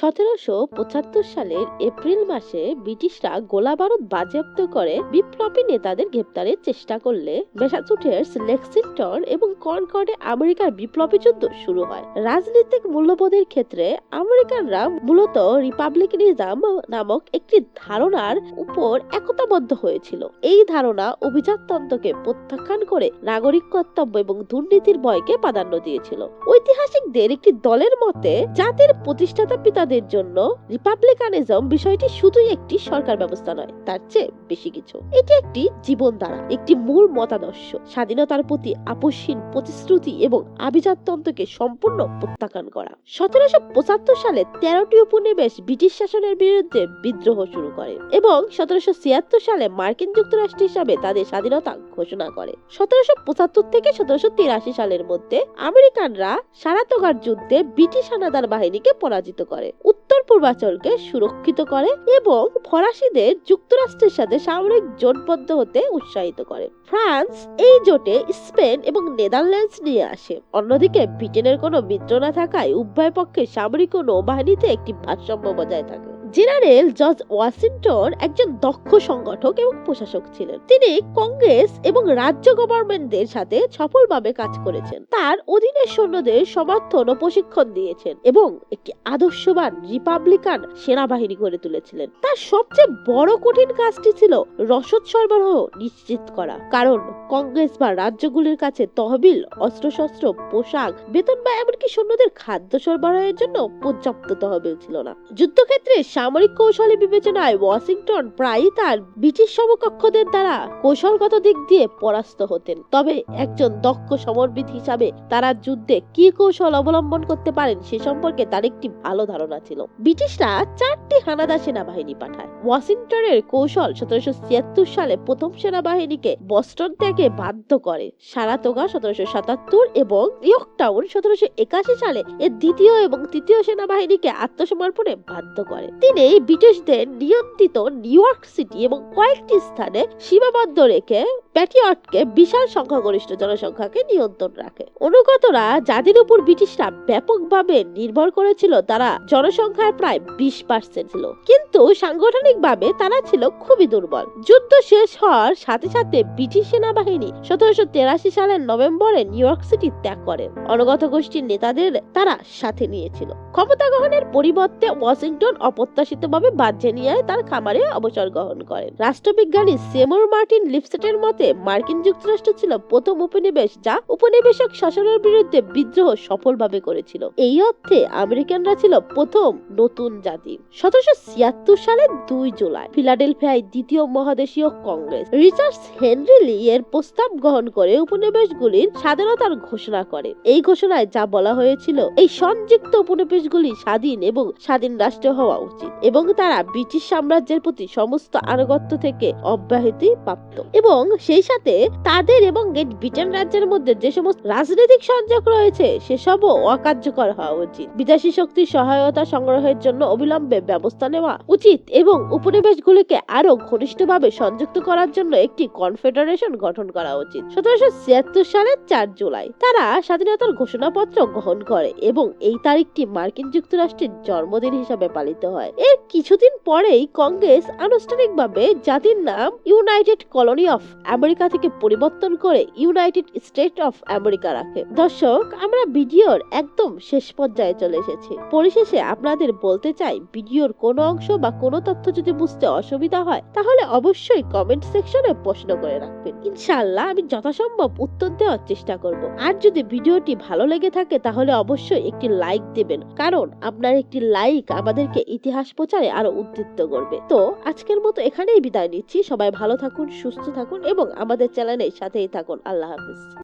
সতেরোশো পঁচাত্তর সালের এপ্রিল মাসে ব্রিটিশরা গোলা বারুদ বাজেয়াপ্ত করে বিপ্লবী নেতাদের গ্রেপ্তারের চেষ্টা করলে ম্যাসাচুসেটস, লেক্সিংটন এবং কনকর্ডে আমেরিকার বিপ্লবী যুদ্ধ শুরু হয়। রাজনৈতিক মূল্যবোধের ক্ষেত্রে আমেরিকানরা মূলত রিপাবলিকানিজম নামক একটি ধারণার উপর একতাবদ্ধ হয়েছিল। এই ধারণা অভিজাততন্ত্রকে প্রত্যাখ্যান করে নাগরিক কর্তব্য এবং দুর্নীতির ভয়কে প্রাধান্য দিয়েছিল। ঐতিহাসিকদের একটি দলের মতে, জাতির প্রতিষ্ঠাতা পিতাদের জন্য রিপাবলিকানিজম বিষয়টি শুধুই একটি সরকার ব্যবস্থা নয়, তার চেয়ে বেশি কিছু। এটি একটি জীবনধারা, একটি মূল মতাদর্শ। স্বাধীনতার প্রতি আপসহীন প্রতিশ্রুতি এবং আভিজাততন্ত্রকে সম্পূর্ণ প্রত্যাখ্যান করা। সতেরোশো পঁচাত্তর সালে তেরোটি উপনিবেশ ব্রিটিশ শাসনের বিরুদ্ধে বিদ্রোহ শুরু করে এবং সতেরোশো ছিয়াত্তর সালে মার্কিন যুক্তরাষ্ট্র হিসাবে তাদের স্বাধীনতা ঘোষণা করে। সতেরোশো পঁচাত্তর থেকে সতেরোশো তিরাশি সালের মধ্যে আমেরিকানরা সারাতোগার যুদ্ধে ব্রিটিশ হানাদার বাহিনীকে পরাজিত করে। উত্তর পূর্বাঞ্চলকে সুরক্ষিত করে এবং ফরাসিদের যুক্তরাষ্ট্রের সাথে সামরিক জোটবদ্ধ হতে উৎসাহিত করে। ফ্রান্স এই জোটে স্পেন এবং নেদারল্যান্ডস নিয়ে আসে। অন্যদিকে ব্রিটেনের কোনো মিত্র না থাকায় উভয় পক্ষে সামরিক ও নৌবাহিনীতে একটি ভারসাম্য বজায় থাকে। জেনারেল জর্জ ওয়াশিংটন একজন দক্ষ সংগঠক এবং প্রশাসক ছিলেন। তিনি কংগ্রেস এবং রাজ্য গভর্নমেন্টদের সাথে সফলভাবে কাজ করেছেন। তার অধীনে সৈন্যদের সমর্থন ও প্রশিক্ষণ দিয়েছেন এবং একটি আদর্শবান রিপাবলিকান সেনাবাহিনী গড়ে তুলেছিলেন। তার সবচেয়ে বড় কঠিন কাজটি ছিল রসদ সরবরাহ নিশ্চিত করা। কারণ কংগ্রেস বা রাজ্যগুলির কাছে তহবিল, অস্ত্রশস্ত্র, পোশাক, বেতন বা এমনকি সৈন্যদের খাদ্য সরবরাহের জন্য পর্যাপ্ত তহবিল ছিল না। যুদ্ধক্ষেত্রে সামরিক কৌশলী বিবেচনায় ওয়াশিংটন প্রায়ই তার ব্রিটিশ সমকক্ষদের দ্বারা কৌশলগত দিক দিয়ে পরাস্ত হতেন। তবে একজন দক্ষ সমরবিদ হিসাবে তারা যুদ্ধে কি কৌশল অবলম্বন করতে পারেন সে সম্পর্কে তার একটি ভালো ধারণা ছিল। ব্রিটিশরা চারটি হানাদার সেনাবাহিনী পাঠায়। ওয়াশিংটনের কৌশল সতেরোশো ছিয়াত্তর সালে প্রথম সেনাবাহিনীকে বস্টন ত্যাগে বাধ্য করে। সারাতোগা সতেরোশো সাতাত্তর এবং ইয়র্কটাউন সতেরোশো একাশি সালে এর দ্বিতীয় এবং তৃতীয় সেনাবাহিনীকে আত্মসমর্পণে বাধ্য করে। তিনি ব্রিটিশদের নিয়ন্ত্রিত নিউ ইয়র্ক সিটি এবং কয়েকটি স্থানে সীমাবদ্ধ রেখে প্যাটিয়টকে বিশাল সংখ্যাগরিষ্ঠ জনসংখ্যাকে নিয়ন্ত্রণ রাখে। অনুগতরা যাদের উপর ব্রিটিশরা ব্যাপকভাবে নির্ভর করেছিল, তারা জনসংখ্যার প্রায় বিশ পার্সেন্ট ছিল। কিন্তু সাংগঠনিকভাবে তারা ছিল খুবই দুর্বল। যুদ্ধ শেষ হওয়ার সাথে সাথে ব্রিটিশ সেনাবাহিনী সতেরোশো তেরাশি সালের নভেম্বরে নিউ ইয়র্ক সিটি ত্যাগ করে। অনুগত গোষ্ঠীর নেতাদের তারা সাথে নিয়েছিল। ক্ষমতা গ্রহণের পরিবর্তে ওয়াশিংটন অপ্রত্যাশিতভাবে ভার্জিনিয়ায় তার খামারে অবসর গ্রহণ করেন। রাষ্ট্রবিজ্ঞানী সেমোর মার্টিন লিপসেটের মতে, মার্কিন যুক্তরাষ্ট্র ছিল প্রথম উপনিবেশ যা উপনিবেশক শাসনের বিরুদ্ধে বিদ্রোহ সফলভাবে করেছিল। এই অর্থে আমেরিকানরা ছিল প্রথম নতুন জাতি। সতেরোশো ছিয়াত্তর সালের দুই জুলাই ফিলাডেলফিয়ায় দ্বিতীয় মহাদেশীয় কংগ্রেস রিচার্ড হেনরি লি এর প্রস্তাব গ্রহণ করে উপনিবেশগুলির স্বাধীনতার ঘোষণা করে। এই ঘোষণায় যা বলা হয়েছিল, এই সংযুক্ত উপনিবেশগুলি স্বাধীন এবং স্বাধীন রাষ্ট্র হওয়া উচিত। এবং তারা ব্রিটিশ সাম্রাজ্যের প্রতি সমস্ত আনুগত্য থেকে অব্যাহতি প্রাপ্ত। এবং সেই সাথে তাদের এবং গ্রেট ব্রিটেন রাজ্যের মধ্যে যে সমস্ত রাজনৈতিক সংযোগ রয়েছে, সেসবও অকার্যকর হওয়া উচিত। বিদেশি শক্তির সহায়তা সংগ্রহের জন্য অবিলম্বে ব্যবস্থা নেওয়া উচিত এবং উপনিবেশগুলিকে আরও ঘনিষ্ঠভাবে সংযুক্ত করার জন্য একটি কনফেডারেশন গঠন করা উচিত। সতেরোশো ছিয়াত্তর সালের চার জুলাই তারা স্বাধীনতার ঘোষণাপত্র গ্রহণ করে এবং এই তারিখটি মার্কিন যুক্তরাষ্ট্রের জন্মদিন হিসাবে পালিত হয়। এর কিছুদিন পরেই কংগ্রেস আনুষ্ঠানিকভাবে জাতির নাম ইউনাইটেড কলোনি অফ আমেরিকা থেকে পরিবর্তন করে ইউনাইটেড স্টেট অফ আমেরিকা রাখে। দর্শক, আমরা ভিডিওর একদম শেষ পর্যায়ে চলে এসেছি। পরিশেষে আপনাদের বলতে চাই, ভিডিওর কোনো অংশ বা কোনো তথ্য যদি বুঝতে অসুবিধা হয়, তাহলে অবশ্যই কমেন্ট সেকশনে প্রশ্ন করে রাখবেন। ইনশাআল্লাহ আমি যথাসম্ভব উত্তর দেওয়ার চেষ্টা করব। আর যদি ভিডিওটি ভালো লেগে থাকে, তাহলে অবশ্যই একটি লাইক দেবেন। কারণ আপনার একটি লাইক আমাদেরকে ইতিহাস প্রচারে আরও উদ্দীপ্ত করবে। তো আজকের মতো এখানেই বিদায় নিচ্ছি। সবাই ভালো থাকুন, সুস্থ থাকুন এবং আমাদের চ্যানেলের সাথেই থাকুন। আল্লাহ হাফিজ।